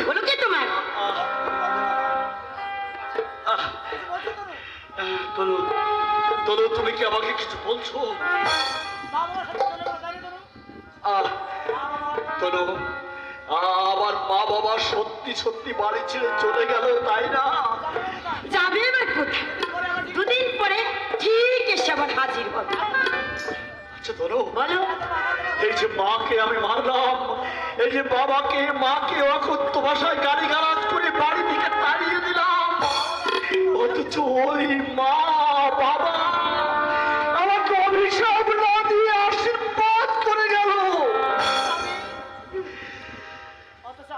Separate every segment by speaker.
Speaker 1: হলো কি তোমার?
Speaker 2: আহ, তনু তনু তুমি কি আমাকে কিছু বলছো? আহ, তনু আমার মা বাবা সত্যি সত্যি বাড়ি ছেড়ে চলে গেল তাই না?
Speaker 1: যাবে এবার কোথায়? দুদিন পরে ঠিক এসে আবার হাজির হবে।
Speaker 2: আচ্ছা তনু
Speaker 1: বলো।
Speaker 2: এই যে মাকে আমি মারলাম এই যে বাবাকে মাকে অকথ্য ভাষায় গাড়ি গালাজ করে বাড়ি থেকে তাড়িয়ে দিলাম। অথচ ওই মা বাবা আমাকে অভিশাপ না দিয়ে আশীর্বাদ করে গেল। অথচ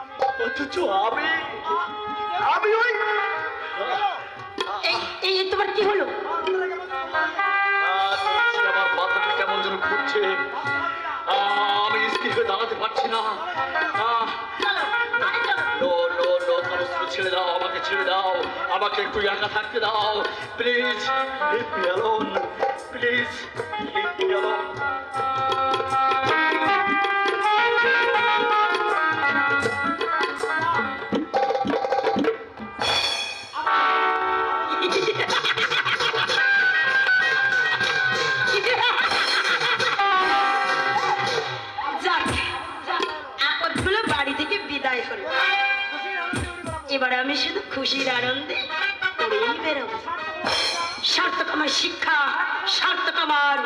Speaker 2: আমি আমি ওই
Speaker 1: এই তোমার কি হলো?
Speaker 2: আমার মাথাটা কেমন যেন ঘুরছে। দাঁড়াতে পারছি না। ছেড়ে দাও, আমাকে ছেড়ে দাও, আমাকে একটু একা থাকতে দাও। প্লিজ প্লিজ
Speaker 1: এবার আমি শুধু খুশির আনন্দে করেই বেরোবো। সার্থক আমার শিক্ষা সার্থক আমার